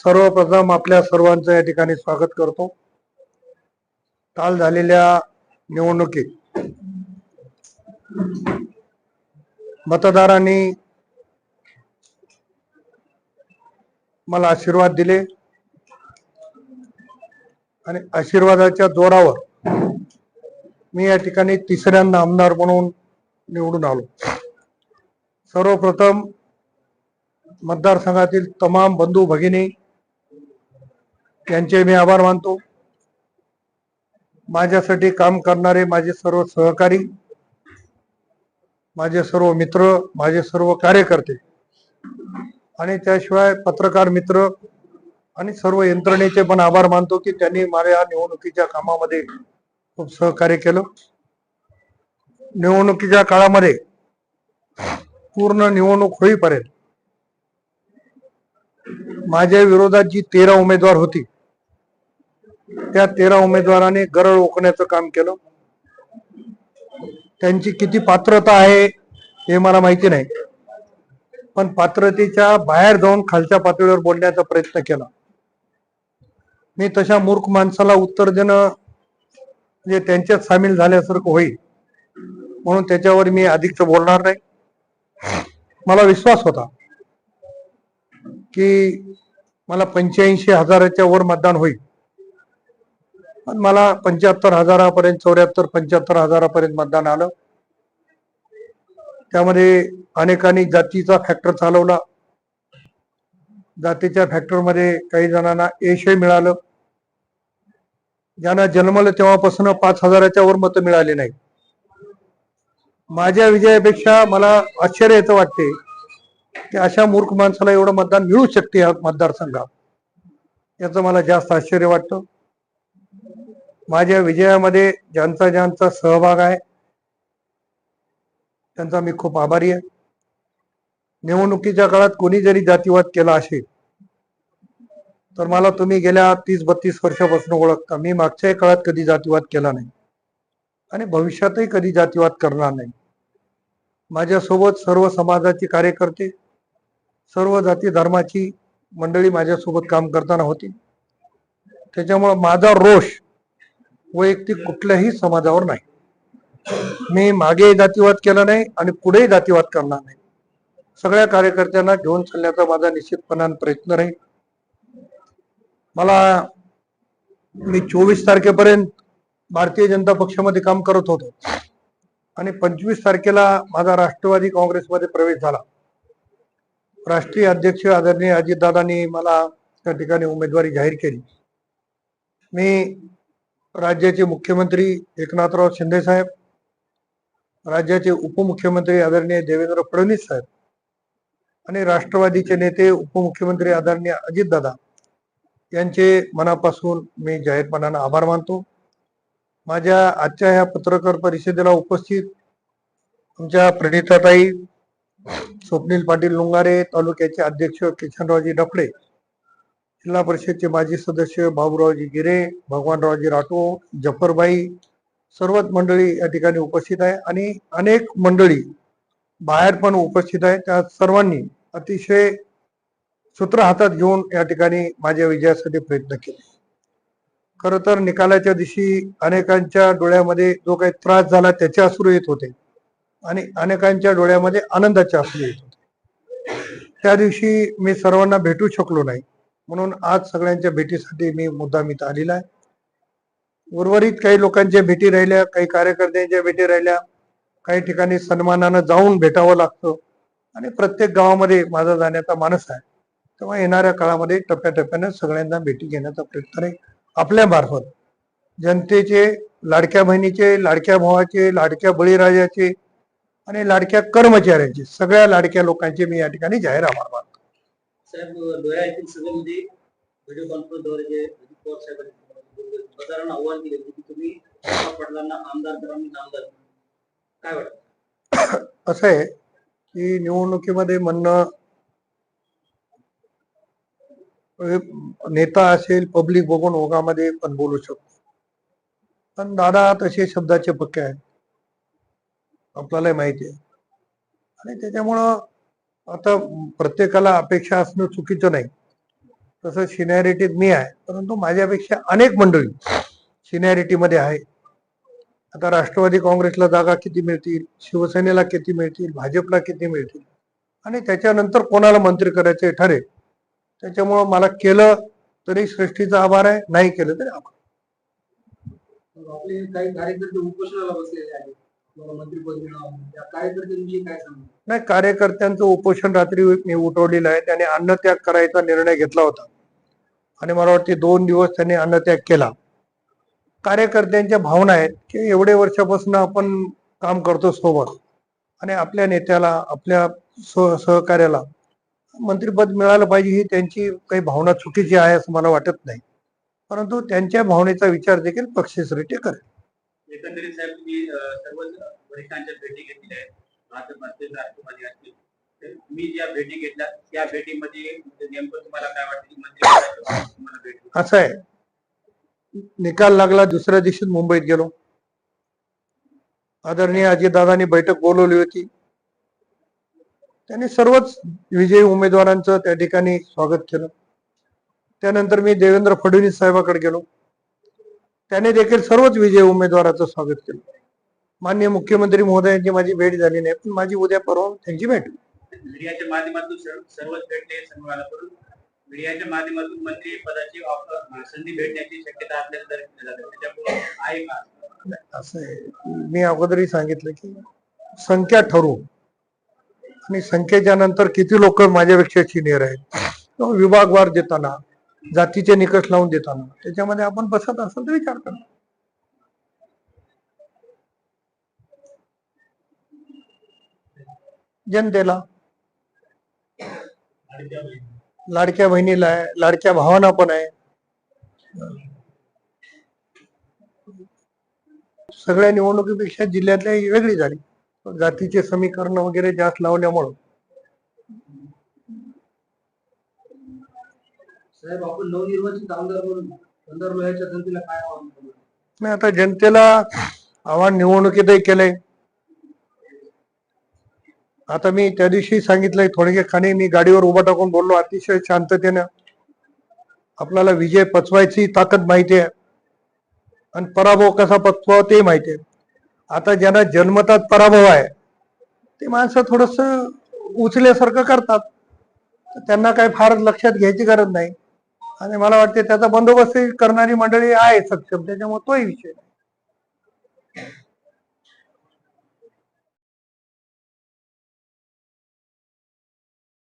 सर्वप्रथम आपल्या सर्वांचं या ठिकाणी स्वागत करतो. काल झालेल्या निवडणुकीत मतदारांनी मला आशीर्वाद दिले आणि आशीर्वादाच्या जोरावर मी या ठिकाणी तिसऱ्यांदा आमदार म्हणून निवडून आलो. सर्वप्रथम मतदारसंघातील तमाम बंधू भगिनी यांचे मी आभार मानतो. माझ्यासाठी काम करणारे माझे सर्व सहकारी माझे सर्व मित्र माझे सर्व कार्यकर्ते आणि त्याशिवाय पत्रकार मित्र आणि सर्व यंत्रणेचे पण आभार मानतो की त्यांनी माझ्या निवडणुकीच्या कामामध्ये खूप सहकार्य केलं. निवडणुकीच्या काळामध्ये पूर्ण निवडणूक होईपर्यंत माझ्या विरोधात जी तेरा उमेदवार होती त्या तेरा उमेदवारांनी गरळ ओकण्याचं काम केलं. त्यांची किती पात्रता आहे हे मला माहिती नाही. पण पात्रतेच्या बाहेर जाऊन खालच्या पातळीवर बोलण्याचा प्रयत्न केला. मी तशा मूर्ख माणसाला उत्तर देणं म्हणजे त्यांच्यात सामील झाल्यासारखं होईल. म्हणून त्याच्यावर मी अधिकच बोलणार नाही. मला विश्वास होता की मला पंच्याऐंशी हजाराच्या वर मतदान होईल. मला पंच्याहत्तर हजारापर्यंत चौऱ्याहत्तर पंच्याहत्तर हजारापर्यंत मतदान आलं. त्यामध्ये अनेकांनी जातीचा फॅक्टर चालवला. जातीच्या फॅक्टरमध्ये काही जणांना यशही मिळालं. ज्यांना जन्मलं तेव्हापासून पाच हजाराच्या वर मतं मिळाली नाही माझ्या विजयापेक्षा मला आश्चर्य येतं वाटते की अशा मूर्ख माणसाला एवढं मतदान मिळू शकते या मतदारसंघात. याचं मला जास्त आश्चर्य वाटतं. माझ्या विजयामध्ये ज्यांचा ज्यांचा सहभाग आहे त्यांचा मी खूप आभारी आहे. निवडणुकीच्या काळात कोणी जरी जातीवाद केला असेल तर मला तुम्ही गेल्या तीस बत्तीस वर्षापासून ओळखता. मी मागच्याही काळात कधी जातीवाद केला नाही आणि भविष्यातही कधी जातीवाद करणार नाही. माझ्यासोबत सर्व समाजाचे कार्यकर्ते सर्व जाती धर्माची मंडळी माझ्यासोबत काम करताना होती. त्याच्यामुळं माझा रोष वैयक्तिक कुठल्याही समाजावर नाही. मी मागे जातीवाद केला नाही आणि पुढेही जातीवाद करणार नाही. सगळ्या कार्यकर्त्यांना घेऊन चालण्याचा माझा निश्चितपणाने प्रयत्न राहील. मला मी चोवीस तारखेपर्यंत भारतीय जनता पक्षामध्ये काम करत होतो. आणि पंचवीस तारखेला माझा राष्ट्रवादी काँग्रेसमध्ये प्रवेश झाला. राष्ट्रीय अध्यक्ष आदरणीय अजितदादांनी मला त्या ठिकाणी उमेदवारी जाहीर केली. मी राज्याचे मुख्यमंत्री एकनाथराव शिंदे साहेब राज्याचे उपमुख्यमंत्री आदरणीय देवेंद्र फडणवीस साहेब आणि राष्ट्रवादीचे नेते उपमुख्यमंत्री आदरणीय अजितदादा यांचे मनापासून मी जाहीरपणानं आभार मानतो. माझ्या आजच्या ह्या पत्रकार परिषदेला उपस्थित आमच्या प्रणिताताई स्वप्नील पाटील लुंगारे तालुक्याचे अध्यक्ष किशनरावजी डफडे जिल्हा परिषदचे माजी सदस्य बाबूरावजी गिरे भगवानरावजी राठोड जफरबाई सर्वच मंडळी या ठिकाणी उपस्थित आहे आणि अनेक मंडळी बाहेर पण उपस्थित आहे. त्या सर्वांनी अतिशय सूत्र हातात घेऊन या ठिकाणी माझ्या विजयासाठी प्रयत्न केले. खर तर निकालाच्या दिवशी अनेकांच्या डोळ्यामध्ये जो काही त्रास झाला त्याचे अश्रू येत होते आणि अनेकांच्या डोळ्यामध्ये आनंदाचे अश्रू येत होते. त्या दिवशी मी सर्वांना भेटू शकलो नाही. म्हणून आज सगळ्यांच्या भेटीसाठी मी मुद्दाम इथं आलेला आहे. उर्वरित काही लोकांच्या भेटी राहिल्या काही कार्यकर्त्यांच्या भेटी राहिल्या काही ठिकाणी सन्मानानं जाऊन भेटावं लागतं. आणि प्रत्येक गावामध्ये माझा जाण्याचा मानस आहे. तेव्हा येणाऱ्या काळामध्ये टप्प्याटप्प्याने सगळ्यांना भेटी घेण्याचा प्रयत्न राहील. आपल्या मार्फत जनतेचे लाडक्या बहिणीचे लाडक्या भावाचे लाडक्या बळीराजाचे आणि लाडक्या कर्मचाऱ्यांचे सगळ्या लाडक्या लोकांचे मी या ठिकाणी जाहीर आभार मानतो. साहेब लोया येथील सभेमध्ये व्हिडिओ कॉन्फरन्सद्वारे जे अजित पवार साहेबांनी मतदारांना आव्हान दिले की तुम्ही अण्णा आमदार करा आणि नामदार काय वाटतं? असं आहे की निवडणुकीमध्ये म्हणणं म्हणजे नेता असेल पब्लिक बघून ओघामध्ये पण बोलू शकतो. पण दादा तसे शब्दाचे पक्के आहेत. आपल्याला माहिती आहे. आणि त्याच्यामुळं आता प्रत्येकाला अपेक्षा असणं चुकीचं नाही. तसं सिनियरिटीत मी आहे परंतु माझ्यापेक्षा अनेक मंडळी सिनियरिटी मध्ये आहे. आता राष्ट्रवादी काँग्रेसला जागा किती मिळतील शिवसेनेला किती मिळतील भाजपला किती मिळतील? आणि त्याच्यानंतर कोणाला मंत्री करायचे ठरेल? त्याच्यामुळं मला केलं तरी सृष्टीचा आभार आहे नाही केलं तरी आभार आपले काही कार्यकर्ते उपोषणाला बसलेले आहेत. नाही कार्यकर्त्यांचं उपोषण रात्री मी उठवलेलं आहे. त्याने अन्नत्याग करायचा निर्णय घेतला होता. आणि मला वाटते दोन दिवस त्यांनी अन्नत्याग केला. कार्यकर्त्यांच्या भावना आहेत की एवढे वर्षापासून आपण काम करतो सोबत. आणि आपल्या नेत्याला आपल्या सहकार्याला मंत्रीपद मिळालं पाहिजे ही त्यांची काही भावना चुकीची आहे असं मला वाटत नाही. परंतु त्यांच्या भावनेचा विचार देखील पक्षश्रेष्ठी करेल. एकंदरीत साहेब तुम्ही अं, सर्वच वरिष्ठांच्या भेटी घेतलेल्या आहेत. भाजप असतील राष्ट्रवादी असतील. तर तुम्ही ज्या भेटी घेतल्या त्या भेटीमध्ये म्हणजे नेमकं तुम्हाला काय वाटतं मंत्री तुम्हाला भेटू असं आहे. निकाल लागला दुसऱ्या दिवशी मुंबईत गेलो. आदरणीय अजितदादांनी बैठक बोलवली होती. त्यांनी सर्वच विजयी उमेदवारांचं त्या ठिकाणी स्वागत केलं. त्यानंतर मी देवेंद्र फडणवीस साहेबाकडे गेलो. त्याने देखील सर्वच विजयी उमेदवाराचं स्वागत केलं. माननीय मुख्यमंत्री महोदयांची माझी भेट झाली नाही पण माझी उद्या परवा त्यांची भेट. मीडियाच्या माध्यमातून सर्व सर्वच भेटले मीडियाच्या माध्यमातून मंत्री पदाची संधी भेटण्याची शक्यता आपल्याला असं आहे. मी अगोदरही सांगितलं की संख्या ठरवू. आणि संख्येच्या नंतर किती लोक माझ्यापेक्षा सिनियर आहेत. विभागवार देताना जातीचे निकष लावून देताना. त्याच्यामध्ये आपण बसत असेल तर विचार करा. जनतेला लाडक्या बहिणीला आहे लाडक्या भावांना पण आहे. सगळ्या निवडणुकीपेक्षा जिल्ह्यातल्या वेगळी झाली. जातीचे समीकरण वगैरे जास्त लावल्यामुळं. साहेब आपण नवनिर्वाचित आमदार म्हणून आमदार लोह्याच्या जनतेला काय आव्हान करणार? नाही आता जनतेला आव्हान निवडणुकीतही केलंय. आता मी त्या दिवशी सांगितलंय थोडके खाणे मी गाडीवर उभा टाकून बोललो अतिशय शांततेनं. आपल्याला विजय पचवायची ताकद माहिती आहे. आणि पराभव कसा पचवावा ते माहिती आहे. आता ज्यांना जन्मतात पराभव आहे ते माणसं थोडस उचल्यासारखं करतात. तर त्यांना काही फार लक्षात घ्यायची गरज नाही. आणि मला वाटते त्याचा बंदोबस्त करणारी मंडळी आहे सक्षम त्याच्यामुळे तोही विषय नाही.